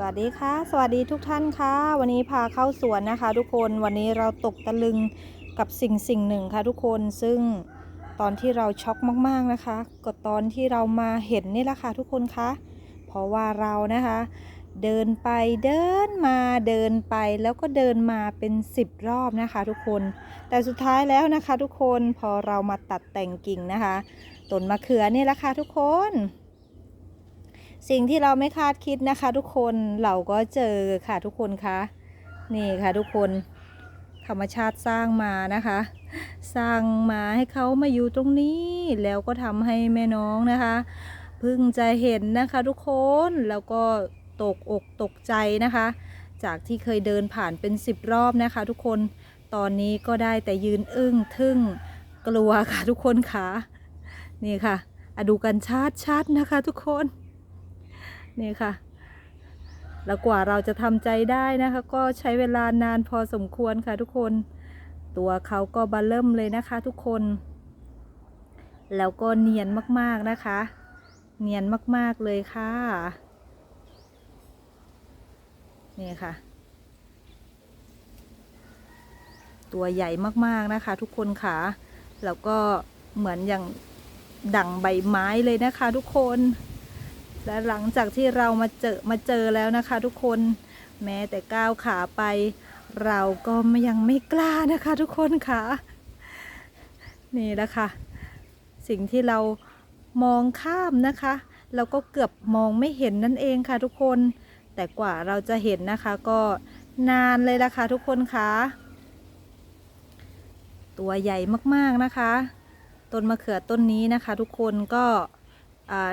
สวัสดีค่ะ สวัสดีทุกท่านค่ะ วันนี้พาเข้าสวนนะคะ ทุกคนวันนี้เราตกตะลึงกับสิ่งสิ่งหนึ่งค่ะทุกคนซึ่งตอนที่เราช็อกมากๆนะคะก็ตอนที่เรามาเห็นนี่แหละค่ะทุกคนคะเพราะว่าเรานะคะ เดินไปเดินมาเดินไปแล้วก็เดินมาเป็น 10 รอบนะคะ ทุกคนแต่สุดท้ายแล้วนะคะ ทุกคนพอเรามาตัดแต่งกิ่งนะคะต้นมะเขือนี่แหละค่ะทุกคน สิ่งที่เราไม่คาดคิดนะคะ ทุกคนเราก็เจอค่ะทุกคนคะนี่ค่ะทุกคนธรรมชาติสร้างมานะคะ สร้างมาให้เขามาอยู่ตรงนี้แล้วก็ทำให้แม่น้องนะคะเพิ่งจะเห็นนะคะทุกคนแล้วก็ตกอกตกใจนะคะ จากที่เคยเดินผ่านเป็นสิบรอบนะคะ ทุกคนตอนนี้ก็ได้แต่ยืนอึ้งทึ่งกลัวค่ะทุกคนค่ะนี่ค่ะอดูกันชัดๆนะคะทุกคน นี่ค่ะ แล้วกว่าเราจะทำใจได้นะคะ ก็ใช้เวลานานพอสมควรค่ะทุกคน ตัวเขาก็บาเริ่มเลยนะคะ ทุกคน แล้วก็เนียนมากๆนะคะ เนียนมากๆเลยค่ะ นี่ค่ะ ตัวใหญ่มากๆนะคะ ทุกคนค่ะ แล้วก็เหมือนอย่างดั่งใบไม้เลยนะคะ ทุกคน และหลังจากที่เรามาเจอมาเจอแล้วนะคะทุกคนแม้แต่ก้าวขาไป เราก็ยังไม่กล้านะคะทุกคนค่ะ นี่แหละค่ะ สิ่งที่เรามองข้ามนะคะ เราก็เกือบมองไม่เห็นนั่นเองค่ะทุกคน แต่กว่าเราจะเห็นนะคะก็นานเลยละค่ะทุกคนค่ะตัวใหญ่มากๆนะคะ ต้นมะเขือต้นนี้นะคะ ทุกคนก็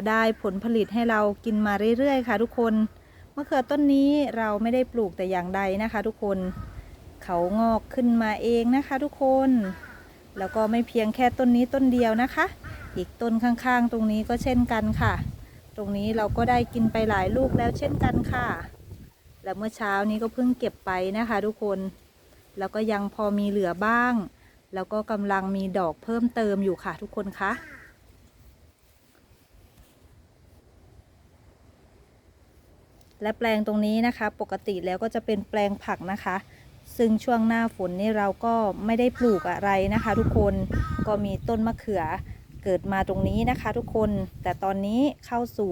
ได้ผลผลิตให้เรากินมาเรื่อยๆ ค่ะ ทุกคนมะเขือต้นนี้เราไม่ได้ปลูกแต่อย่างใดนะคะ ทุกคนเขางอกขึ้นมาเองนะคะ ทุกคน แล้วก็ไม่เพียงแค่ต้นนี้ต้นเดียวนะคะ อีกต้นข้างๆ ตรงนี้ก็เช่นกันค่ะ ตรงนี้เราก็ได้กินไปหลายลูกแล้วเช่นกันค่ะ และเมื่อเช้านี้ก็เพิ่งเก็บไปนะคะ ทุกคน แล้วก็ยังพอมีเหลือบ้าง แล้วก็กำลังมีดอกเพิ่มเติมอยู่ค่ะ ทุกคนคะ และแปลงตรงนี้นะคะ ปกติแล้วก็จะเป็นแปลงผักนะคะ ซึ่งช่วงหน้าฝนนี่เราก็ไม่ได้ปลูกอะไรนะคะ ทุกคนก็มีต้นมะเขือเกิดมาตรงนี้นะคะ ทุกคนแต่ตอนนี้เข้าสู่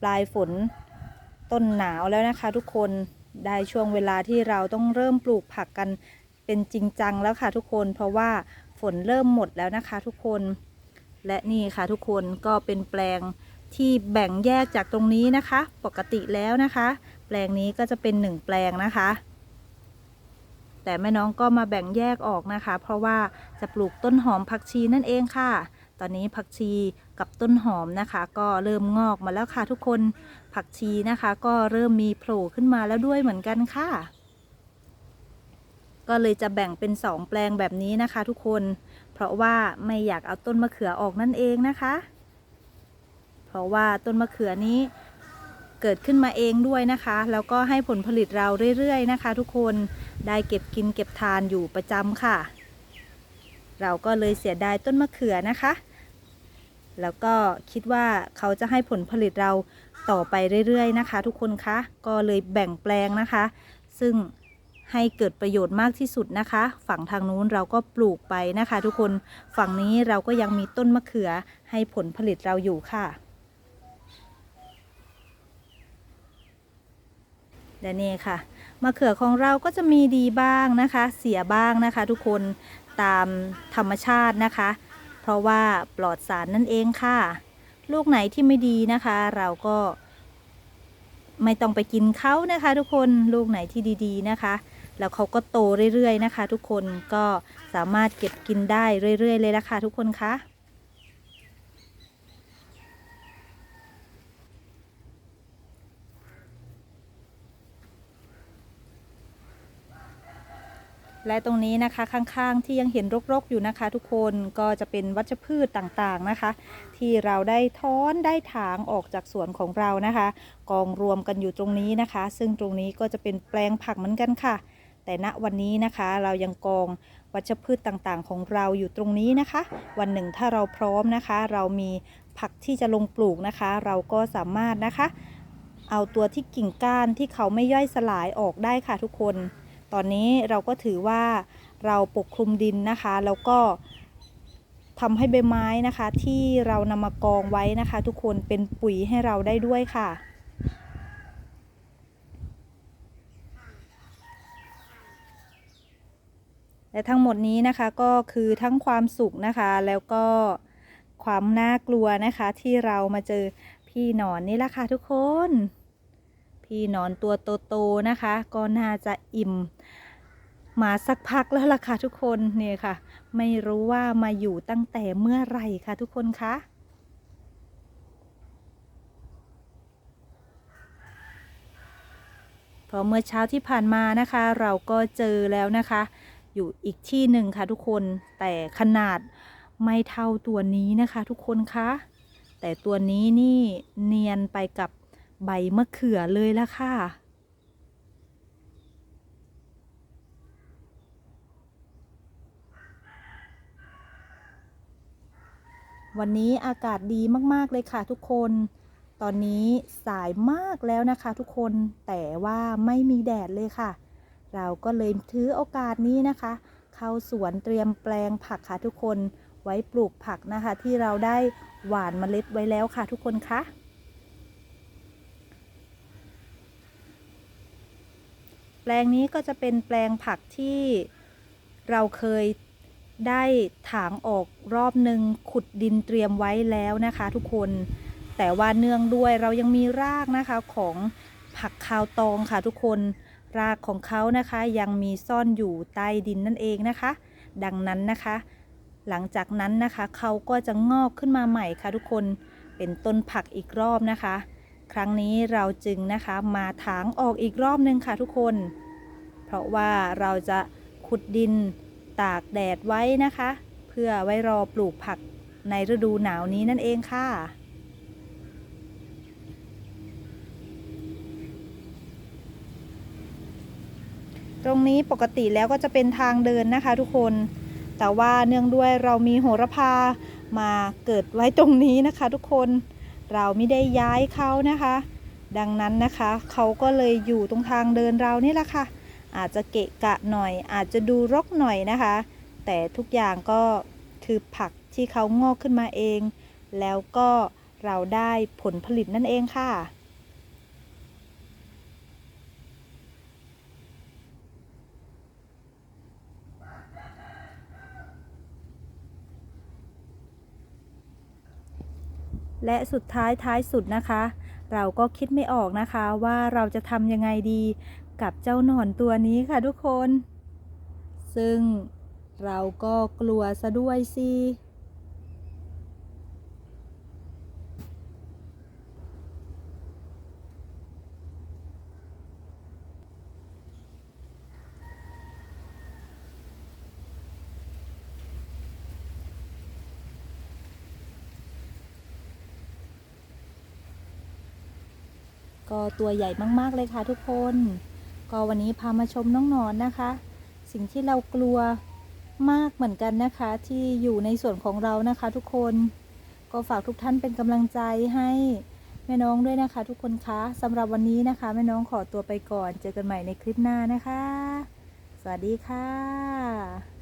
ปลายฝนต้นหนาวแล้วนะคะ ทุกคนได้ช่วงเวลาที่เราต้องเริ่มปลูกผักกันเป็นจริงจังแล้วค่ะทุกคนเพราะว่าฝนเริ่มหมดแล้วนะคะ ทุกคน และนี่ค่ะทุกคนก็เป็นแปลง ที่แบ่งแยกจากตรงนี้นะคะ ปกติแล้วนะคะ แปลงนี้ก็จะเป็นหนึ่งแปลงนะคะ แต่แม่น้องก็มาแบ่งแยกออกนะคะ เพราะว่าจะปลูกต้นหอมผักชีนั่นเองค่ะ ตอนนี้ผักชีกับต้นหอมนะคะ ก็เริ่มงอกมาแล้วค่ะทุกคนผักชีนะคะ ก็เริ่มมีโผล่ขึ้นมาแล้วด้วยเหมือนกันค่ะก็เลยจะแบ่งเป็นสองแปลงแบบนี้นะคะทุกคน เพราะว่าไม่อยากเอาต้นมะเขือออกนั่นเองนะคะ ราะว่าต้นมะเขือนี้เกิดขึ้นมาเองด้วยนะคะ แล้วก็ให้ผลผลิตเราเรื่อยๆนะคะ ทุกคนได้เก็บกินเก็บทานอยู่ประจำค่ะ เราก็เลยเสียดายต้นมะเขือนะคะ แล้วก็คิดว่าเขาจะให้ผลผลิตเราต่อไปเรื่อยๆนะคะ ทุกคนคะก็เลยแบ่งแปลงนะคะ ซึ่งให้เกิดประโยชน์มากที่สุดนะคะ ฝั่งทางนู้นเราก็ปลูกไปนะคะ ทุกคนฝั่งนี้เราก็ยังมีต้นมะเขือให้ผลผลิตเราอยู่ค่ะ และนี่ค่ะมะเขือของเราก็จะมีดีบ้างนะคะ เสียบ้างนะคะ ทุกคนตามธรรมชาตินะคะ เพราะว่าปลอดสารนั่นเองค่ะ ลูกไหนที่ไม่ดีนะคะ เราก็ ไม่ต้องไปกินเขานะคะ ทุกคนลูกไหนที่ดีๆนะคะ แล้วเขาก็โตเรื่อยๆนะคะ ทุกคนก็สามารถเก็บกินได้เรื่อย ๆ เลยละค่ะทุกคนคะ และตรงนี้นะคะข้างๆ ที่ยังเห็นรกๆอยู่นะคะ ทุกคนก็จะเป็นวัชพืชต่างๆนะคะ ที่เราได้ท้อนได้ถางออกจากสวนของเรานะคะ กองรวมกันอยู่ตรงนี้นะคะ ซึ่งตรงนี้ก็จะเป็นแปลงผักเหมือนกันค่ะ แต่ณวันนี้นะคะเรายังกองวัชพืชต่างๆ ของเราอยู่ตรงนี้นะคะ วันหนึ่งถ้าเราพร้อมนะคะ เรามีผักที่จะลงปลูกนะคะ เราก็สามารถนะคะ เอาตัวที่กิ่งก้านที่เขาไม่ย่อยสลายออกได้ค่ะทุกคน ตอนนี้เราก็ถือว่าเราปกคลุมดินนะคะ แล้วก็ทำให้ใบไม้นะคะ ที่เรานำมากองไว้นะคะ ทุกคนเป็นปุ๋ยให้เราได้ด้วยค่ะและทั้งหมดนี้นะคะก็คือทั้งความสุขนะคะ แล้วก็ความน่ากลัวนะคะที่เรามาเจอพี่หนอนนี่แหละค่ะทุกคน พี่นอนตัวโตๆนะคะ ก็น่าจะอิ่มมาสักพักแล้วล่ะค่ะทุกคนเนี่ยค่ะ ไม่รู้ว่ามาอยู่ตั้งแต่เมื่อไหร่ค่ะทุกคนคะพอเมื่อเช้าที่ผ่านมานะคะ เราก็เจอแล้วนะคะ อยู่อีกที่หนึ่งค่ะทุกคนแต่ขนาดไม่เท่าตัวนี้นะคะ ทุกคนคะแต่ตัวนี้นี่เนียนไปกับ ใบมะเขือเลยละค่ะ วันนี้อากาศดีมาก ๆ เลยค่ะทุกคน ตอนนี้สายมากแล้วนะคะทุกคน แต่ว่าไม่มีแดดเลยค่ะ เราก็เลยถือโอกาสนี้นะคะ เข้าสวนเตรียมแปลงผักค่ะทุกคน ไว้ปลูกผักนะคะที่เราได้หว่านเมล็ดไว้แล้วค่ะทุกคนคะ แปลงนี้ก็จะเป็นแปลงผักที่เราเคยได้ถางออกรอบหนึ่งขุดดินเตรียมไว้แล้วนะคะทุกคน แต่ว่าเนื่องด้วยเรายังมีรากนะคะของผักคาวตองค่ะทุกคน รากของเขานะคะยังมีซ่อนอยู่ใต้ดินนั่นเองนะคะ ดังนั้นนะคะ หลังจากนั้นนะคะเขาก็จะงอกขึ้นมาใหม่ค่ะทุกคน เป็นต้นผักอีกรอบนะคะ ครั้งนี้เราจึงนะคะมาถางออกอีกรอบนึงค่ะทุกคน เพราะว่าเราจะขุดดินตากแดดไว้นะคะ เพื่อไว้รอปลูกผักในฤดูหนาวนี้นั่นเองค่ะตรงนี้ปกติแล้วก็จะเป็นทางเดินนะคะทุกคน แต่ว่าเนื่องด้วยเรามีโหระพามาเกิดไว้ตรงนี้นะคะทุกคน เราไม่ได้ย้ายเขานะคะ ดังนั้นนะคะเขาก็เลยอยู่ตรงทางเดินเรานี่แหละค่ะ อาจจะเกะกะหน่อย อาจจะดูรกหน่อยนะคะ แต่ทุกอย่างก็คือผักที่เขางอกขึ้นมาเอง แล้วก็เราได้ผลผลิตนั่นเองค่ะ และสุดท้ายท้ายสุดนะคะ เราก็คิดไม่ออกนะคะว่าเราจะทำยังไงดีกับเจ้าหนอนตัวนี้ค่ะทุกคน ซึ่งเราก็กลัวซะด้วยสิ ก็ตัวใหญ่มากๆเลยค่ะทุกคน ก็วันนี้พามาชมน้องนอนนะคะ สิ่งที่เรากลัวมากเหมือนกันนะคะ ที่อยู่ในส่วนของเรานะคะ ทุกคนก็ฝากทุกท่านเป็นกำลังใจให้แม่น้องด้วยนะคะ ทุกคนคะสำหรับวันนี้นะคะแม่น้องขอตัวไปก่อน เจอกันใหม่ในคลิปหน้านะคะ สวัสดีค่ะ